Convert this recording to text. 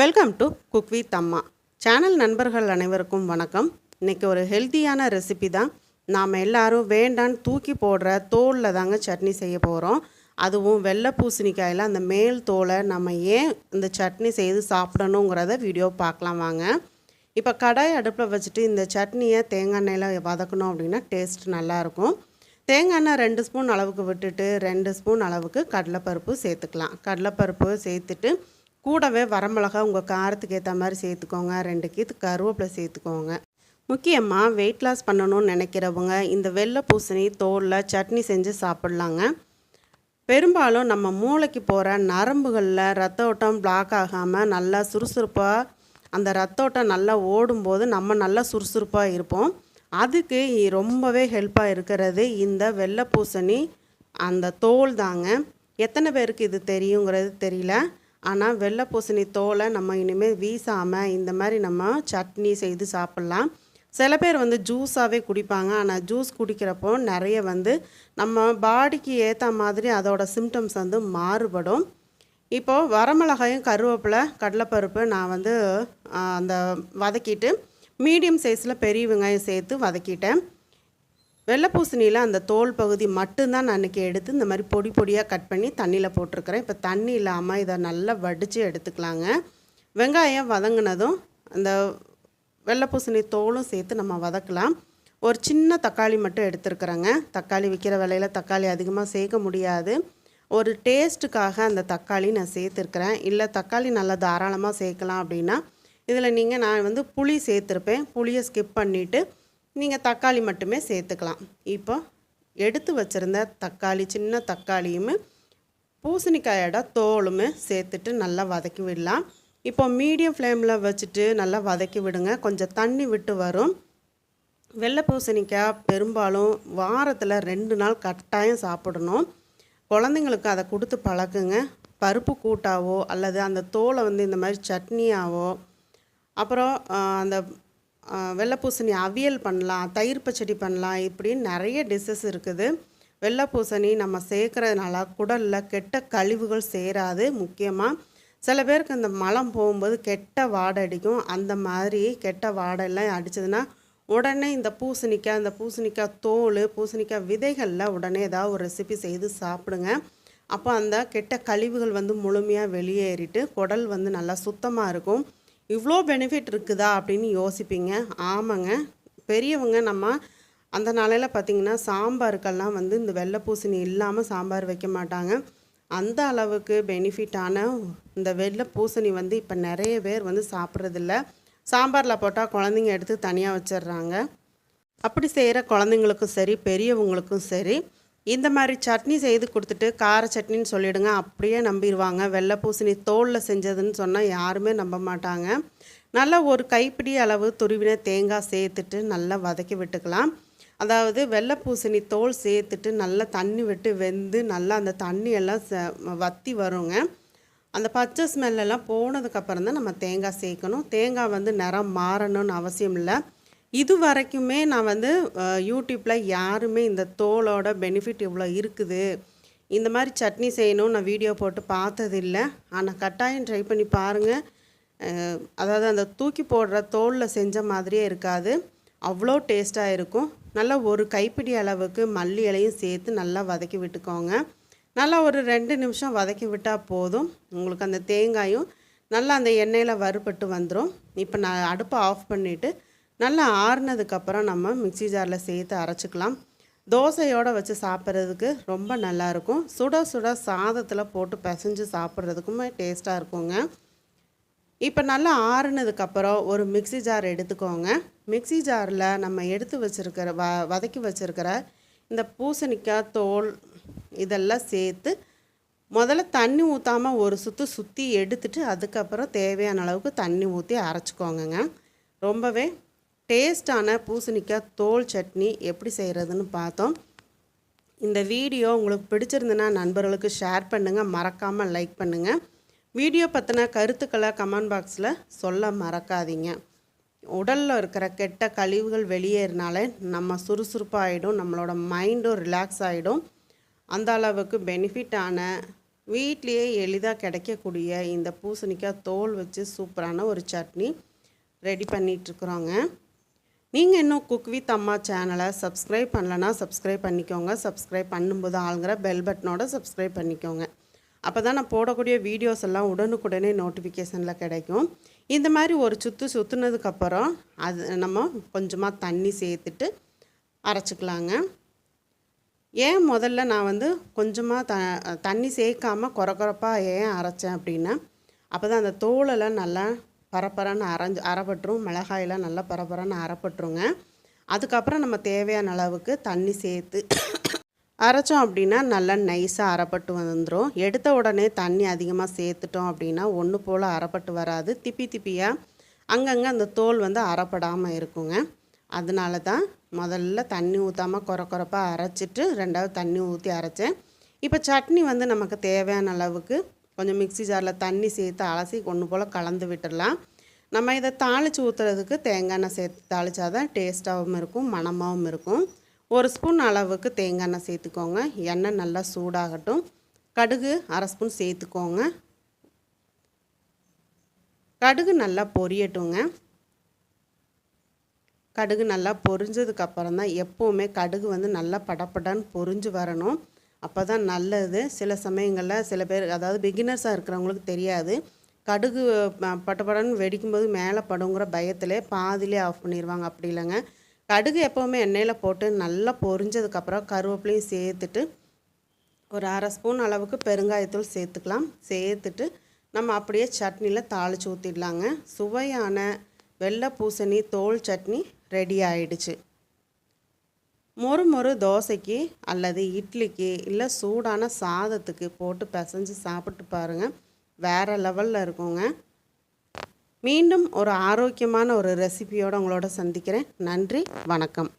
Welcome to cook with Amma channel நண்பர்கள் அனைவருக்கும் வணக்கம். இன்றைக்கி ஒரு ஹெல்த்தியான ரெசிபி தான். நாம் எல்லோரும் வேண்டான்னு தூக்கி போடுற தோலில் தாங்க சட்னி செய்ய போகிறோம் அதுவும் வெள்ளை பூசணிக்காயில் அந்த மேல் தோலை நம்ம ஏன் இந்த சட்னி செய்து சாப்பிடணுங்கிறத வீடியோ பார்க்கலாம் வாங்க. இப்போ கடாய் அடுப்பில் வச்சுட்டு இந்த சட்னியை தேங்காய் எண்ணெயில் வதக்கணும் அப்படின்னா டேஸ்ட் நல்லாயிருக்கும் தேங்காய் எண்ணெய் ரெண்டு ஸ்பூன் அளவுக்கு விட்டுட்டு ரெண்டு ஸ்பூன் அளவுக்கு கடலைப்பருப்பு சேர்த்துக்கலாம். கடலைப்பருப்பு சேர்த்துட்டு கூடவே வரமிளகா உங்கள் காரத்துக்கு ஏற்ற மாதிரி சேர்த்துக்கோங்க. ரெண்டு கீத்து கருவேப்பிலை சேர்த்துக்கோங்க. முக்கியமாக வெயிட் லாஸ் பண்ணணும்னு நினைக்கிறவங்க இந்த வெள்ளை பூசணி தோலில் சட்னி செஞ்சு சாப்பிட்லாங்க. பெரும்பாலும் நம்ம மூளைக்கு போகிற நரம்புகளில் ரத்த ஓட்டம் பிளாக் ஆகாமல் நல்லா சுறுசுறுப்பாக அந்த ரத்த ஓட்டம் நல்லா ஓடும்போது நம்ம நல்லா சுறுசுறுப்பாக இருப்போம். அதுக்கு ரொம்பவே ஹெல்ப்பாக இருக்கிறது இந்த வெள்ளை பூசணி அந்த தோல் தாங்க. எத்தனை பேருக்கு இது தெரியுங்கிறது தெரியல. ஆனால் வெள்ளை பூசணி தோலை நம்ம இனிமேல் வீசாமல் இந்த மாதிரி நம்ம சட்னி செய்து சாப்பிட்லாம். சில பேர் வந்து ஜூஸாகவே குடிப்பாங்க. ஆனால் ஜூஸ் குடிக்கிறப்போ நிறைய வந்து நம்ம பாடிக்கு ஏற்ற மாதிரி அதோட சிம்டம்ஸ் வந்து மாறுபடும். இப்போது வரமிளகாயும் கருவேப்பிலை கடலைப்பருப்பு நான் வந்து அந்த வதக்கிட்டு மீடியம் சைஸில் பெரிய வெங்காயம் சேர்த்து வதக்கிட்டேன். வெள்ளை பூசணியில் அந்த தோல் பகுதி மட்டும்தான் நான் அன்றைக்கி எடுத்து இந்த மாதிரி பொடி பொடியாக கட் பண்ணி தண்ணியில் போட்டிருக்கிறேன். இப்போ தண்ணி இல்லாமல் இதை நல்லா வடித்து எடுத்துக்கலாங்க. வெங்காயம் வதங்கினதும் அந்த வெள்ளை பூசணி தோலும் சேர்த்து நம்ம வதக்கலாம். ஒரு சின்ன தக்காளி மட்டும் எடுத்துருக்குறேங்க. தக்காளி விற்கிற விலையில் தக்காளி அதிகமாக சேர்க்க முடியாது. ஒரு டேஸ்ட்டுக்காக அந்த தக்காளி நான் சேர்த்துருக்குறேன். இல்லை தக்காளி நல்லா தாராளமாக சேர்க்கலாம் அப்படின்னா இதில் நீங்கள் நான் வந்து புளி சேர்த்துருப்பேன். புளியை ஸ்கிப் பண்ணிவிட்டு நீங்கள் தக்காளி மட்டுமே சேர்த்துக்கலாம். இப்போ எடுத்து வச்சுருந்த தக்காளி சின்ன தக்காளியும் பூசணிக்காயோட தோலுமே சேர்த்துட்டு நல்லா வதக்கி விடலாம். இப்போ மீடியம் ஃப்ளேமில் வச்சுட்டு நல்லா வதக்கி விடுங்க. கொஞ்சம் தண்ணி விட்டு வரும். வெள்ளை பூசணிக்காய் பெரும்பாலும் வாரத்தில் ரெண்டு நாள் கட்டாயம் சாப்பிடணும். குழந்தைங்களுக்கு அதை கொடுத்து பழக்குங்க. பருப்பு கூட்டாவோ அல்லது அந்த தோலை வந்து இந்த மாதிரி சட்னியாவோ அப்புறம் அந்த வெள்ளைப்பூசணி வெள்ளை பூசணி அவியல் பண்ணலாம் தயிர் பச்சடி பண்ணலாம் இப்படின்னு நிறைய டிஷ்ஷஸ் இருக்குது. வெள்ளை பூசணி நம்ம சேர்க்குறதுனால குடலில் கெட்ட கழிவுகள் சேராது முக்கியமாக சில பேருக்கு இந்த மலம் போகும்போது கெட்ட வாடை அடிக்கும். அந்த மாதிரி கெட்ட வாடை எல்லாம் அடிச்சதுன்னா உடனே இந்த பூசணிக்காய் இந்த பூசணிக்காய் தோல் பூசணிக்காய் விதைகளில் உடனே ஏதாவது ஒரு ரெசிபி செய்து சாப்பிடுங்க. அப்போ அந்த கெட்ட கழிவுகள் வந்து முழுமையாக வெளியேறிட்டு குடல் வந்து நல்லா சுத்தமாக இருக்கும். இவ்வளோ பெனிஃபிட் இருக்குதா அப்படின்னு யோசிப்பீங்க. ஆமாங்க. பெரியவங்க நம்ம அந்த நாளையில் பார்த்திங்கன்னா சாம்பாருக்கெல்லாம் வந்து இந்த வெள்ளை பூசணி இல்லாமல் சாம்பார் வைக்க மாட்டாங்க. அந்த அளவுக்கு பெனிஃபிட்டான இந்த வெள்ளை பூசணி வந்து இப்போ நிறைய பேர் வந்து சாப்பிட்றதில்ல. சாம்பாரில் போட்டால் குழந்தைங்க எடுத்து தனியாக வச்சிடுறாங்க. அப்படி செய்கிற குழந்தைங்களுக்கும் சரி பெரியவங்களுக்கும் சரி இந்த மாதிரி சட்னி செய்து கொடுத்துட்டு கார சட்னின்னு சொல்லிவிடுங்க அப்படியே நம்பிடுவாங்க. வெள்ளை பூசணி தோலில் செஞ்சதுன்னு சொன்னால் யாருமே நம்ப மாட்டாங்க. நல்லா ஒரு கைப்பிடி அளவு துருவின தேங்காய் சேர்த்துட்டு நல்லா வதக்கி விட்டுக்கலாம். அதாவது வெள்ளை பூசணி தோல் சேர்த்துட்டு நல்லா தண்ணி விட்டு வெந்து நல்லா அந்த தண்ணியெல்லாம் ச- வத்தி வருங்க. அந்த பச்சை ஸ்மெல்லெல்லாம் போனதுக்கப்புறம் தான் நம்ம தேங்காய் சேர்க்கணும். தேங்காய் வந்து நிறம் மாறணும்னு அவசியம் இல்லை. இது வரைக்குமே நான் வந்து யூடியூப்பில் யாருமே இந்த தோலோட பெனிஃபிட் இவ்வளோ இருக்குது. இந்த மாதிரி சட்னி செய்யணும் நான் வீடியோ போட்டு பார்த்ததில்ல. ஆனால் கட்டாயம் ட்ரை பண்ணி பாருங்கள் அதாவது அந்த தூக்கி போடுற தோலில் செஞ்ச மாதிரியே இருக்காது. அவ்வளோ டேஸ்ட்டாக இருக்கும். நல்லா ஒரு கைப்பிடி அளவுக்கு மல்லி இலையும் சேர்த்து நல்லா வதக்கி விட்டுக்கோங்க. நல்லா ஒரு ரெண்டு நிமிஷம் வதக்கி விட்டால் போதும். உங்களுக்கு அந்த தேங்காயும் நல்லா அந்த எண்ணெயில் வறுபட்டு வந்துடும் இப்போ நான் அடுப்பை ஆஃப் பண்ணிவிட்டு நல்லா ஆறுனதுக்கப்புறம் நம்ம மிக்ஸி ஜாரில் சேர்த்து அரைச்சிக்கலாம். தோசையோடு வச்சு சாப்பிட்றதுக்கு ரொம்ப நல்லாயிருக்கும். சுட சுட சாதத்தில் போட்டு பிசைஞ்சு சாப்பிட்றதுக்குமே டேஸ்ட்டாக இருக்குங்க. இப்போ நல்லா ஆறுனதுக்கப்புறம் ஒரு மிக்ஸி ஜார் எடுத்துக்கோங்க. மிக்ஸி ஜாரில் நம்ம எடுத்து வச்சுருக்கிற வ வதக்கி வச்சுருக்கிற இந்த பூசணிக்காய் தோல் இதெல்லாம் சேர்த்து முதல்ல தண்ணி ஊற்றாமல் ஒரு சுற்று சுற்றி எடுத்துட்டு அதுக்கப்புறம் தேவையான அளவுக்கு தண்ணி ஊற்றி அரைச்சிக்கோங்கங்க. ரொம்பவே டேஸ்டான பூசணிக்காய் தோல் சட்னி எப்படி செய்கிறதுன்னு பார்த்தோம். இந்த வீடியோ உங்களுக்கு பிடிச்சிருந்துன்னா நண்பர்களுக்கு ஷேர் பண்ணுங்கள் மறக்காமல் லைக் பண்ணுங்கள் வீடியோ பற்றின கருத்துக்களை கமெண்ட் பாக்ஸில் சொல்ல மறக்காதீங்க. உடலில் இருக்கிற கெட்ட கழிவுகள் வெளியேறினாலே நம்ம சுறுசுறுப்பாகிடும் நம்மளோட மைண்டும் ரிலாக்ஸ் ஆகிடும் அந்த அளவுக்கு பெனிஃபிட்டான வீட்லேயே எளிதாக கிடைக்கக்கூடிய இந்த பூசணிக்காய் தோல் வச்சு சூப்பரான ஒரு சட்னி ரெடி பண்ணிகிட்ருக்குறோங்க நீங்கள் இன்னும் குக் வித் அம்மா சேனலை சப்ஸ்கிரைப் பண்ணலன்னா சப்ஸ்கிரைப் பண்ணிக்கோங்க. சப்ஸ்கிரைப் பண்ணும்போது ஆளுங்கிற பெல் பட்டனோட சப்ஸ்கிரைப் பண்ணிக்கோங்க. அப்போ தான் நான் போடக்கூடிய வீடியோஸ் எல்லாம் உடனுக்குடனே நோட்டிஃபிகேஷனில் கிடைக்கும். இந்த மாதிரி ஒரு சுற்று சுற்றுனதுக்கப்புறம் அது நம்ம கொஞ்சமாக தண்ணி சேர்த்துட்டு அரைச்சிக்கலாங்க. ஏன் முதல்ல நான் வந்து கொஞ்சமாக த தண்ணி சேர்க்காம குறை குறைப்பாக ஏன் அரைச்சேன் அப்படின்னா அப்போ தான் அந்த தோலெல்லாம் நல்லா பரப்பரன்னு அரைஞ்சு அரைப்பட்டுரும். மிளகாயெல்லாம் நல்லா பரப்பரன்னு அரைப்பட்டுருங்க. அதுக்கப்புறம் நம்ம தேவையான அளவுக்கு தண்ணி சேர்த்து அரைச்சோம் அப்படின்னா நல்லா நைஸாக அரைப்பட்டு வந்துடும் எடுத்த உடனே தண்ணி அதிகமாக சேர்த்துட்டோம் அப்படின்னா ஒன்று போல் அரைப்பட்டு வராது. திப்பி திப்பியாக அங்கங்கே அந்த தோல் வந்து அரைப்படாமல் இருக்குங்க. அதனால தான் முதல்ல தண்ணி ஊற்றாமல் குறை குறைப்பாக அரைச்சிட்டு ரெண்டாவது தண்ணி ஊற்றி அரைச்சேன். இப்போ சட்னி வந்து நமக்கு தேவையான அளவுக்கு கொஞ்சம் மிக்ஸி ஜாரில் தண்ணி சேர்த்து அலசி ஒன்று போல் கலந்து விட்டுடலாம். நம்ம இதை தாளித்து ஊற்றுறதுக்கு தேங்காய் எண்ணெய் சேர்த்து தாளித்தா தான் டேஸ்ட்டாகவும் இருக்கும் மணமாகவும் இருக்கும். ஒரு ஸ்பூன் அளவுக்கு தேங்காய் எண்ணெய் சேர்த்துக்கோங்க. எண்ணெய் நல்லா சூடாகட்டும். கடுகு அரை ஸ்பூன் சேர்த்துக்கோங்க. கடுகு நல்லா பொரியட்டுங்க. கடுகு நல்லா பொரிஞ்சதுக்கப்புறம் தான் எப்போவுமே கடுகு வந்து நல்லா படப்படன்னு பொரிஞ்சு வரணும். அப்போ தான் நல்லது. சில சமயங்களில் சில பேர் அதாவது பிகினர்ஸாக இருக்கிறவங்களுக்கு தெரியாது. கடுகு பட்டப்படன்னு வெடிக்கும்போது மேலே படுங்கிற பயத்திலே பாதிலே ஆஃப் பண்ணிடுவாங்க அப்படி இல்லைங்க. கடுகு எப்போவுமே எண்ணெயில் போட்டு நல்லா பொரிஞ்சதுக்கப்புறம் கருவேப்பிலையும் சேர்த்துட்டு ஒரு அரை ஸ்பூன் அளவுக்கு பெருங்காயத்தூள் சேர்த்துக்கலாம். சேர்த்துட்டு நம்ம அப்படியே சட்னியில் தாளித்து ஊற்றிடலாங்க சுவையான வெள்ளை பூசணி தோல் சட்னி ரெடி ஆயிடுச்சு. மொறு மொறு தோசைக்கு அல்லது இட்லிக்கு இல்லை சூடான சாதத்துக்கு போட்டு பிசைஞ்சு சாப்பிட்டு பாருங்கள் வேறு லெவலில் இருக்குங்க. மீண்டும் ஒரு ஆரோக்கியமான ஒரு ரெசிபியோடு உங்களோட சந்திக்கிறேன். நன்றி வணக்கம்.